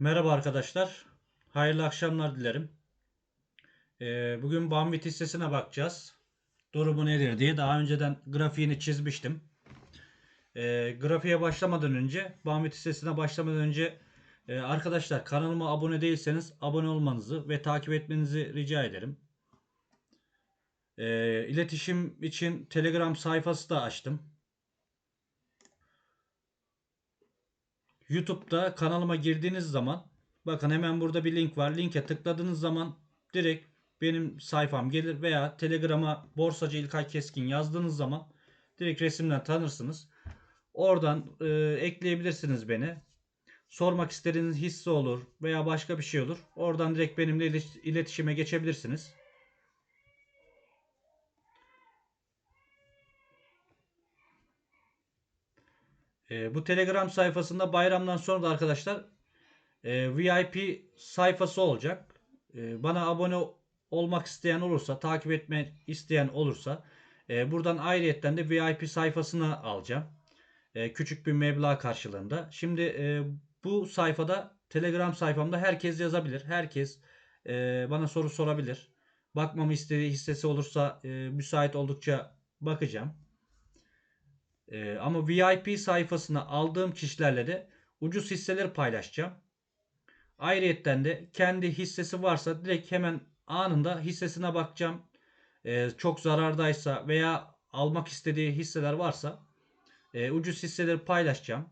Merhaba arkadaşlar. Hayırlı akşamlar dilerim. Ee, bugün Bambit hissesine bakacağız. Durumu nedir diye daha önceden grafiğini çizmiştim. Ee, grafiğe başlamadan önce, Bambit hissesine başlamadan önce e, arkadaşlar kanalıma abone değilseniz abone olmanızı ve takip etmenizi rica ederim. Ee, iletişim için Telegram sayfası da açtım. YouTube'da kanalıma girdiğiniz zaman bakın hemen burada bir link var. Linke tıkladığınız zaman direkt benim sayfam gelir veya Telegram'a borsacı İlkay Keskin yazdığınız zaman direkt resimden tanırsınız. Oradan e, ekleyebilirsiniz beni. Sormak istediğiniz hisse olur veya başka bir şey olur. Oradan direkt benimle ilet- iletişime geçebilirsiniz. E, bu Telegram sayfasında bayramdan sonra da arkadaşlar e, VIP sayfası olacak. E, bana abone olmak isteyen olursa, takip etme isteyen olursa e, buradan ayrıyetten de VIP sayfasına alacağım. E, küçük bir meblağ karşılığında. Şimdi e, bu sayfada Telegram sayfamda herkes yazabilir. Herkes e, bana soru sorabilir. Bakmamı istediği hissesi olursa e, müsait oldukça bakacağım. Ee, ama VIP sayfasına aldığım kişilerle de ucuz hisseleri paylaşacağım. Ayrıyetten de kendi hissesi varsa direkt hemen anında hissesine bakacağım. Ee, çok zarardaysa veya almak istediği hisseler varsa e, ucuz hisseleri paylaşacağım.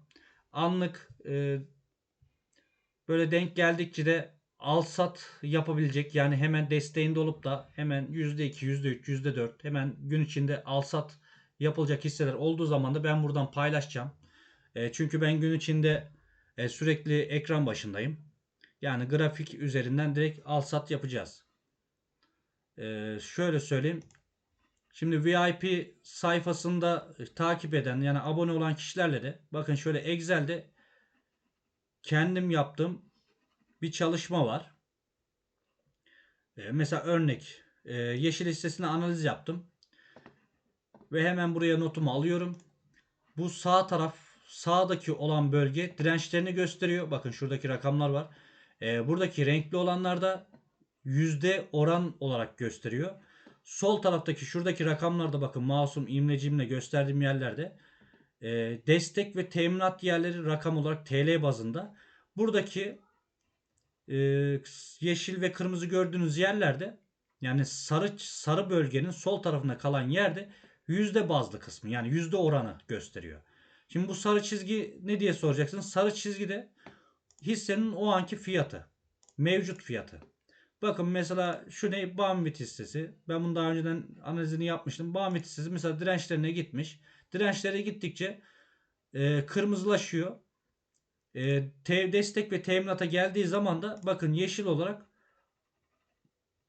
Anlık e, böyle denk geldikçe de al sat yapabilecek yani hemen desteğinde olup da hemen %2, %3, %4 hemen gün içinde al sat yapılacak hisseler olduğu zaman da ben buradan paylaşacağım. E, çünkü ben gün içinde e, sürekli ekran başındayım. Yani grafik üzerinden direkt al sat yapacağız. E, şöyle söyleyeyim. Şimdi VIP sayfasında takip eden yani abone olan kişilerle de bakın şöyle Excel'de kendim yaptığım bir çalışma var. E, mesela örnek e, yeşil hissesine analiz yaptım. Ve hemen buraya notumu alıyorum. Bu sağ taraf sağdaki olan bölge dirençlerini gösteriyor. Bakın şuradaki rakamlar var. Ee, buradaki renkli olanlar da yüzde oran olarak gösteriyor. Sol taraftaki şuradaki rakamlarda bakın masum imlecimle gösterdiğim yerlerde e, destek ve teminat yerleri rakam olarak TL bazında. Buradaki e, yeşil ve kırmızı gördüğünüz yerlerde yani sarı sarı bölgenin sol tarafında kalan yerde yüzde bazlı kısmı yani yüzde oranı gösteriyor. Şimdi bu sarı çizgi ne diye soracaksınız? Sarı çizgi de hissenin o anki fiyatı. Mevcut fiyatı. Bakın mesela şu ne? Bambit hissesi. Ben bunu daha önceden analizini yapmıştım. Bambit hissesi mesela dirençlerine gitmiş. Dirençlere gittikçe e, kırmızılaşıyor. E, te, destek ve teminata geldiği zaman da bakın yeşil olarak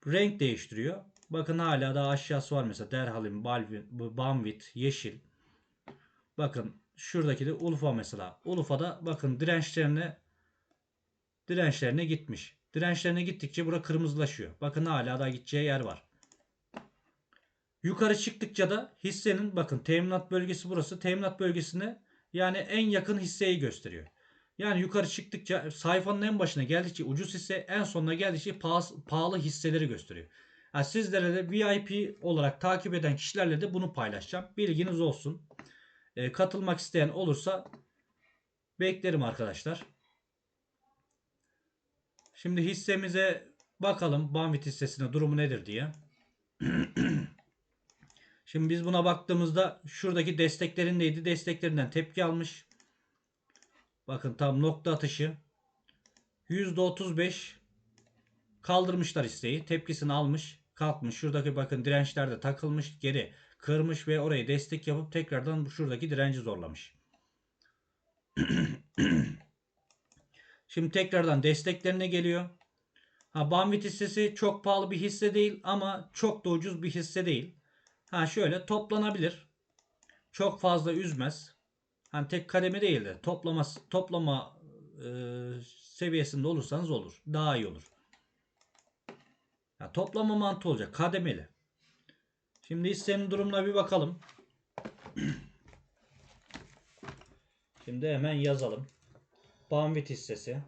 renk değiştiriyor. Bakın hala daha aşağısı var mesela Derhal'in, Banvit, Yeşil. Bakın şuradaki de Ulfa mesela. Ulfa'da bakın dirençlerine dirençlerine gitmiş. Dirençlerine gittikçe bura kırmızılaşıyor. Bakın hala daha gideceği yer var. Yukarı çıktıkça da hissenin bakın teminat bölgesi burası. Teminat bölgesine yani en yakın hisseyi gösteriyor. Yani yukarı çıktıkça sayfanın en başına geldikçe ucuz hisse en sonuna geldikçe pahalı, pahalı hisseleri gösteriyor. Yani sizlere de VIP olarak takip eden kişilerle de bunu paylaşacağım. Bilginiz olsun. E, katılmak isteyen olursa beklerim arkadaşlar. Şimdi hissemize bakalım Banvit hissesine durumu nedir diye. Şimdi biz buna baktığımızda şuradaki desteklerindeydi. Desteklerinden tepki almış. Bakın tam nokta atışı. %35 kaldırmışlar hisseyi. Tepkisini almış kalkmış. Şuradaki bakın dirençler de takılmış. Geri kırmış ve orayı destek yapıp tekrardan şuradaki direnci zorlamış. Şimdi tekrardan desteklerine geliyor. Ha Banvit hissesi çok pahalı bir hisse değil ama çok da ucuz bir hisse değil. Ha şöyle toplanabilir. Çok fazla üzmez. Hani tek kademe değil de toplama toplama e, seviyesinde olursanız olur. Daha iyi olur. Yani toplama mantığı olacak. Kademeli. Şimdi hissenin durumuna bir bakalım. Şimdi hemen yazalım. Banvit hissesi.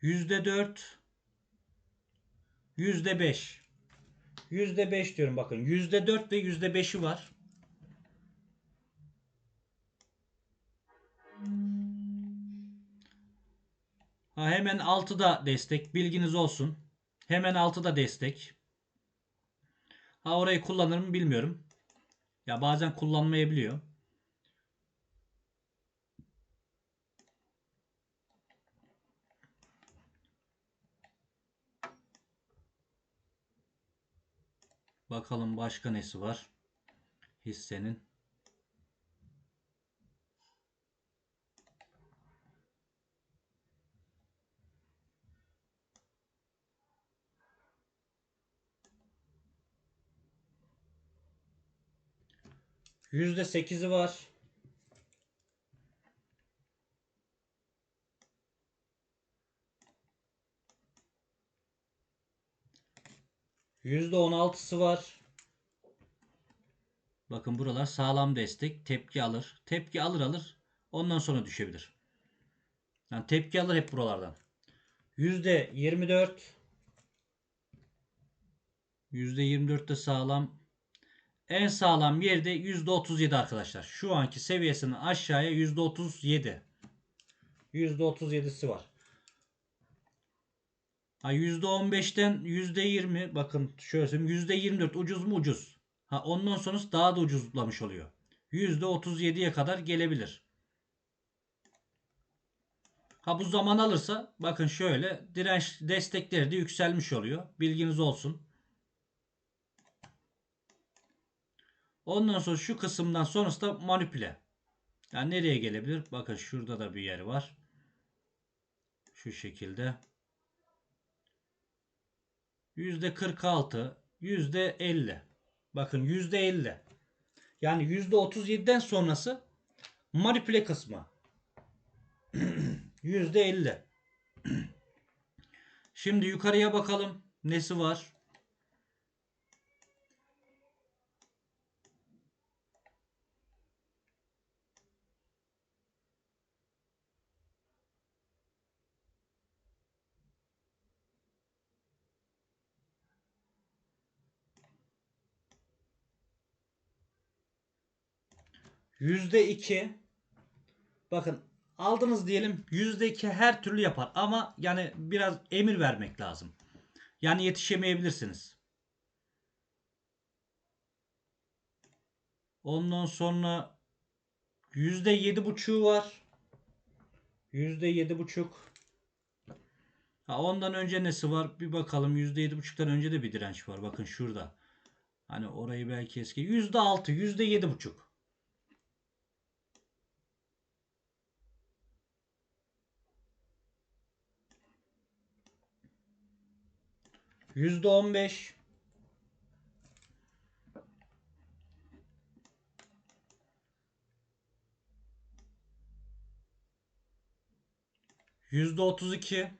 Yüzde dört. Yüzde beş. Yüzde beş diyorum bakın. Yüzde dört ve yüzde beşi var. Hemen 6'da destek. Bilginiz olsun. Hemen 6'da destek. Ha orayı kullanır mı bilmiyorum. Ya bazen kullanmayabiliyor. Bakalım başka nesi var hissenin. Yüzde sekizi var. Yüzde on altısı var. Bakın buralar sağlam destek. Tepki alır. Tepki alır alır. Ondan sonra düşebilir. Yani tepki alır hep buralardan. Yüzde yirmi dört. Yüzde yirmi dört de sağlam. En sağlam yerde yüzde otuz yedi arkadaşlar. Şu anki seviyesinin aşağıya yüzde otuz yedi. Yüzde otuz yedisi var. Ha %15'ten %20 bakın şöyle söyleyeyim %24 ucuz mu ucuz. Ha ondan sonrası daha da ucuzlamış oluyor. %37'ye kadar gelebilir. Ha bu zaman alırsa bakın şöyle direnç destekleri de yükselmiş oluyor. Bilginiz olsun. Ondan sonra şu kısımdan sonrası da manipüle. Yani nereye gelebilir? Bakın şurada da bir yer var. Şu şekilde. Yüzde 46, yüzde 50. Bakın yüzde 50. Yani yüzde 37'den sonrası manipüle kısmı. Yüzde 50. Şimdi yukarıya bakalım. Nesi var? Yüzde iki. Bakın aldınız diyelim yüzde iki her türlü yapar ama yani biraz emir vermek lazım. Yani yetişemeyebilirsiniz. Ondan sonra yüzde yedi buçuğu var. Yüzde yedi buçuk. Ondan önce nesi var? Bir bakalım. Yüzde yedi buçuktan önce de bir direnç var. Bakın şurada. Hani orayı belki eski. Yüzde altı, yüzde yedi buçuk. Yüzde on beş. Yüzde otuz iki.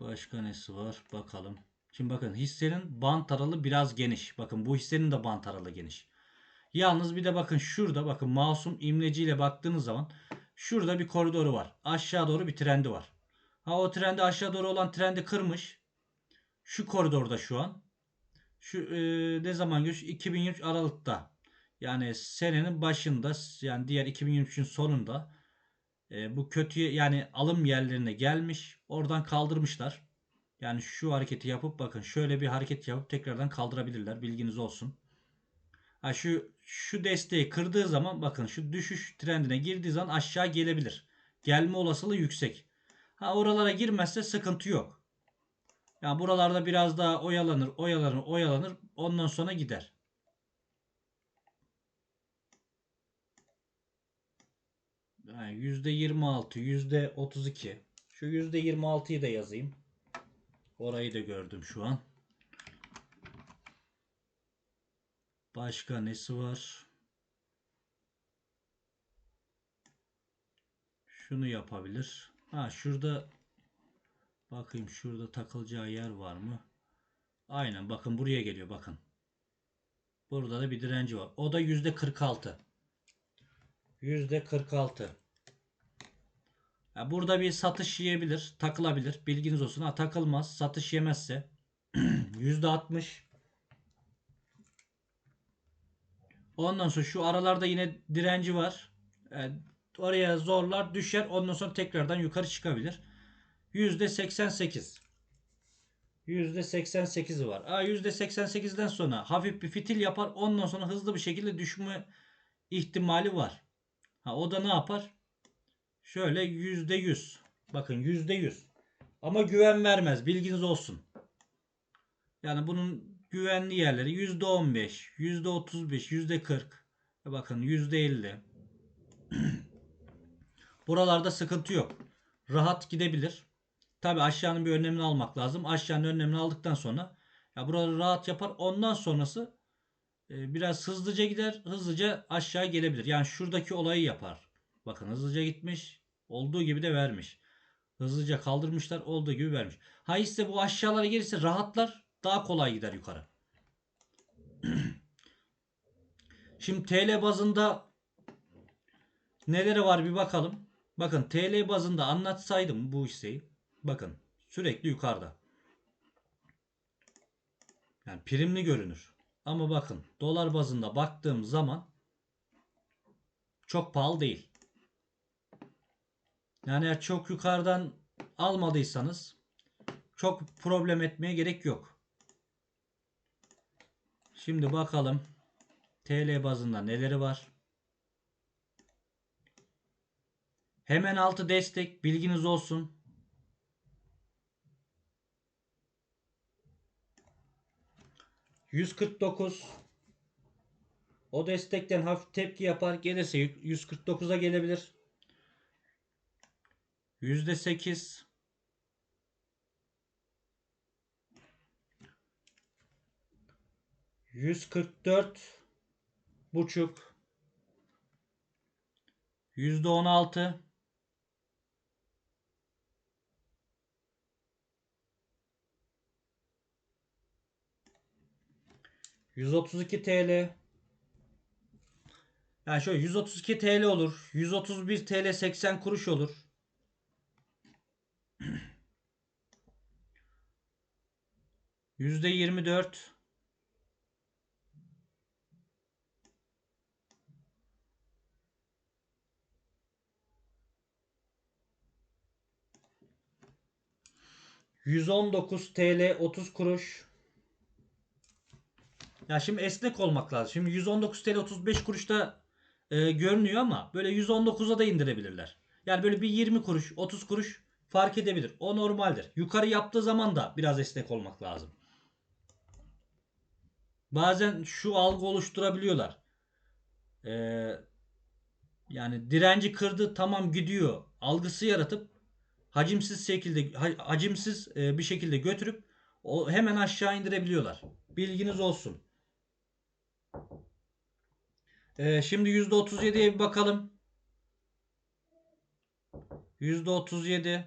Başka nesi var? Bakalım. Şimdi bakın hissenin bant aralığı biraz geniş. Bakın bu hissenin de bant aralığı geniş. Yalnız bir de bakın şurada bakın masum imleciyle baktığınız zaman şurada bir koridoru var. Aşağı doğru bir trendi var. Ha o trendi aşağı doğru olan trendi kırmış. Şu koridorda şu an. Şu e, ne zaman göç? 2023 Aralık'ta. Yani senenin başında yani diğer 2023'ün sonunda e, bu kötü yani alım yerlerine gelmiş. Oradan kaldırmışlar. Yani şu hareketi yapıp bakın şöyle bir hareket yapıp tekrardan kaldırabilirler. Bilginiz olsun. Ha şu şu desteği kırdığı zaman bakın şu düşüş trendine girdiği zaman aşağı gelebilir. Gelme olasılığı yüksek. Ha oralara girmezse sıkıntı yok. Yani buralarda biraz daha oyalanır, oyalanır, oyalanır. Ondan sonra gider. Yani %26, %32. Şu %26'yı da yazayım. Orayı da gördüm şu an. Başka nesi var? Şunu yapabilir. Ha şurada bakayım şurada takılacağı yer var mı? Aynen bakın buraya geliyor bakın. Burada da bir direnci var. O da yüzde 46. Yüzde 46. Ya burada bir satış yiyebilir, takılabilir. Bilginiz olsun. Ha takılmaz, satış yemezse %60. Ondan sonra şu aralarda yine direnci var. Yani oraya zorlar, düşer. Ondan sonra tekrardan yukarı çıkabilir. %88. %88'i var. Aa, %88'den sonra hafif bir fitil yapar. Ondan sonra hızlı bir şekilde düşme ihtimali var. Ha, o da ne yapar? Şöyle %100. Bakın %100. Ama güven vermez. Bilginiz olsun. Yani bunun güvenli yerleri %15, %35, %40. E Bakın %50. Buralarda sıkıntı yok. Rahat gidebilir. Tabi aşağının bir önlemini almak lazım. Aşağının önlemini aldıktan sonra ya buraları rahat yapar. Ondan sonrası e, biraz hızlıca gider. Hızlıca aşağı gelebilir. Yani şuradaki olayı yapar. Bakın hızlıca gitmiş. Olduğu gibi de vermiş. Hızlıca kaldırmışlar. Olduğu gibi vermiş. Ha ise bu aşağılara gelirse rahatlar. Daha kolay gider yukarı. Şimdi TL bazında neleri var bir bakalım. Bakın TL bazında anlatsaydım bu hisseyi. Bakın sürekli yukarıda. Yani primli görünür. Ama bakın dolar bazında baktığım zaman çok pahalı değil. Yani eğer çok yukarıdan almadıysanız çok problem etmeye gerek yok. Şimdi bakalım TL bazında neleri var. Hemen altı destek bilginiz olsun. ...149... O destekten hafif tepki yapar. Gelirse 149'a gelebilir. %8... 144 buçuk yüzde 16 132 TL yani şöyle 132 TL olur. 131 TL 80 kuruş olur. Yüzde 24 ...119 TL 30 kuruş. Ya şimdi esnek olmak lazım. Şimdi 119 TL 35 kuruşta e, görünüyor ama böyle 119'a da indirebilirler. Yani böyle bir 20 kuruş 30 kuruş fark edebilir. O normaldir. Yukarı yaptığı zaman da biraz esnek olmak lazım. Bazen şu algı oluşturabiliyorlar. Ee, yani direnci kırdı tamam gidiyor algısı yaratıp hacimsiz şekilde hacimsiz e, bir şekilde götürüp o hemen aşağı indirebiliyorlar. Bilginiz olsun. Ee, şimdi %37'ye bir bakalım. %37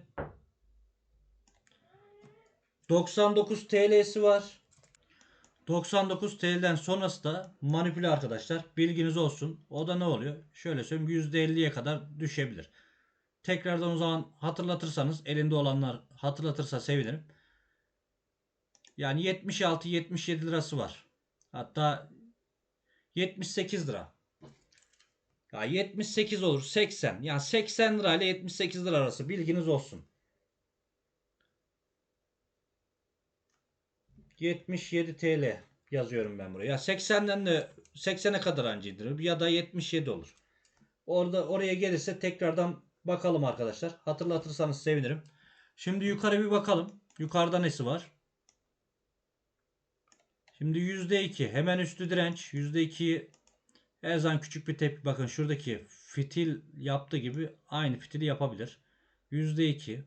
99 TL'si var. 99 TL'den sonrası da manipüle arkadaşlar. Bilginiz olsun. O da ne oluyor? Şöyle söyleyeyim %50'ye kadar düşebilir. Tekrardan o zaman hatırlatırsanız elinde olanlar hatırlatırsa sevinirim. Yani 76-77 lirası var. Hatta 78 lira. Ya 78 olur 80. Yani 80 lira ile 78 lira arası bilginiz olsun. 77 TL yazıyorum ben buraya. Ya 80'den de 80'e kadar anca indirir ya da 77 olur. Orada oraya gelirse tekrardan bakalım arkadaşlar. Hatırlatırsanız sevinirim. Şimdi yukarı bir bakalım. Yukarıda nesi var? Şimdi %2 hemen üstü direnç. %2'yi her zaman küçük bir tepki. Bakın şuradaki fitil yaptığı gibi aynı fitili yapabilir. %2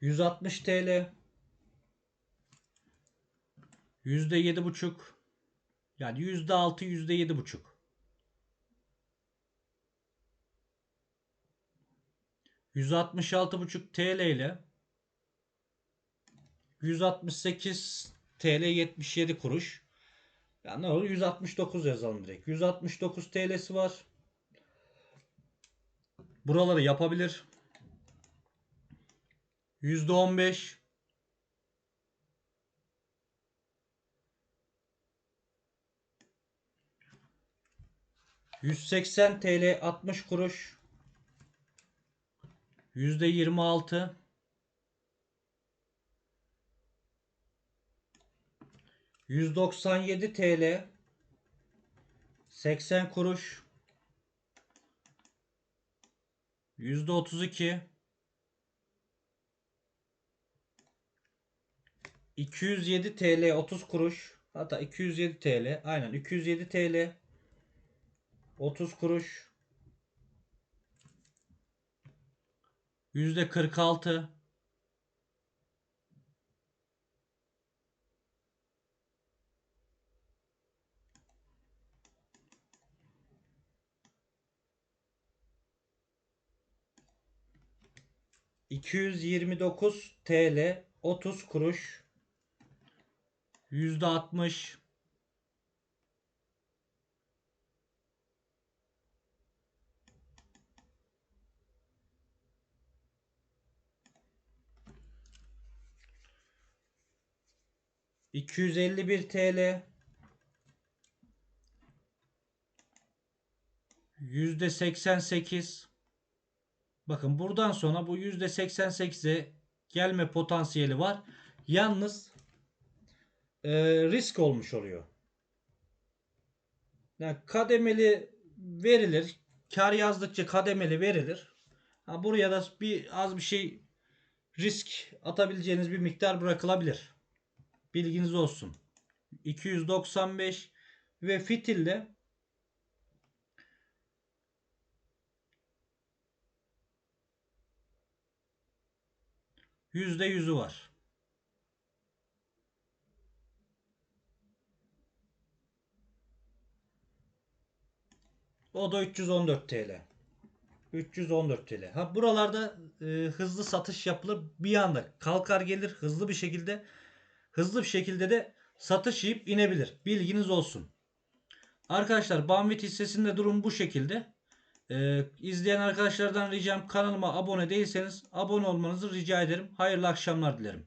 160 TL yüzde yedi buçuk yani yüzde altı yüzde yedi buçuk 166,5 TL ile 168 TL 77 kuruş. Ya ne olur 169 yazalım direkt. 169 TL'si var. Buraları yapabilir. %15 180 TL 60 kuruş. %26 197 TL 80 kuruş. %32 207 TL 30 kuruş. Hatta 207 TL aynen 207 TL 30 kuruş. %46 229 TL 30 kuruş. %60 251 TL yüzde 88 bakın buradan sonra bu yüzde 88'e gelme potansiyeli var. Yalnız e, risk olmuş oluyor. Yani kademeli verilir. Kar yazdıkça kademeli verilir. Ha, buraya da bir az bir şey risk atabileceğiniz bir miktar bırakılabilir Bilginiz olsun. 295 ve fitilde yüzde yüzü var. O da 314 TL. 314 TL. Ha buralarda e, hızlı satış yapılır. Bir anda kalkar gelir hızlı bir şekilde hızlı bir şekilde de satış yiyip inebilir. Bilginiz olsun. Arkadaşlar Banvit hissesinde durum bu şekilde. Ee, izleyen arkadaşlardan ricam kanalıma abone değilseniz abone olmanızı rica ederim. Hayırlı akşamlar dilerim.